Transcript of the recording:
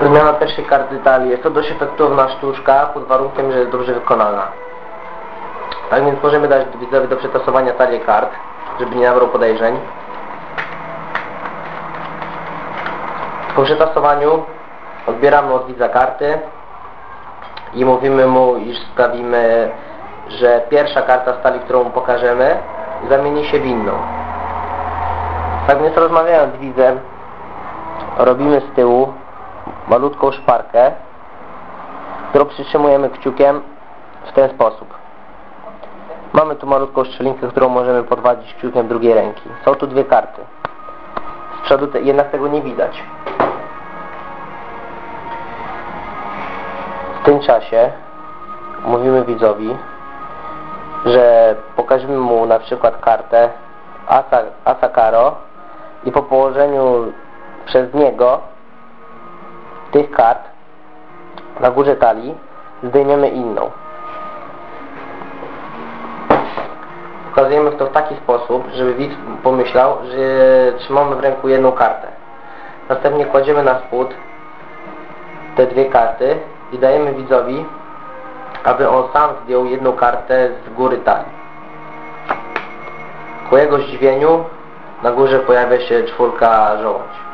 Zmiana pierwszej karty talii. Jest to dość efektowna sztuczka pod warunkiem, że jest dobrze wykonana. Tak więc możemy dać widzowi do przetasowania talię kart, żeby nie nabrał podejrzeń. Po przetasowaniu odbieramy od widza karty i mówimy mu, iż sprawimy, że pierwsza karta z talii, którą mu pokażemy, zamieni się w inną. Tak więc rozmawiając z widzem, robimy z tyłu malutką szparkę, którą przytrzymujemy kciukiem w ten sposób. Mamy tu malutką szczelinkę, którą możemy podwadzić kciukiem drugiej ręki. Są tu dwie karty. Z przodu te, jednak tego nie widać. W tym czasie mówimy widzowi, że pokażemy mu na przykład kartę Asa, Asa Karo i po położeniu przez niego tych kart na górze talii zdejmiemy inną. Pokazujemy to w taki sposób, żeby widz pomyślał, że trzymamy w ręku jedną kartę. Następnie kładziemy na spód te dwie karty i dajemy widzowi, aby on sam zdjął jedną kartę z góry talii. Ku jego zdziwieniu na górze pojawia się czwórka żołądź.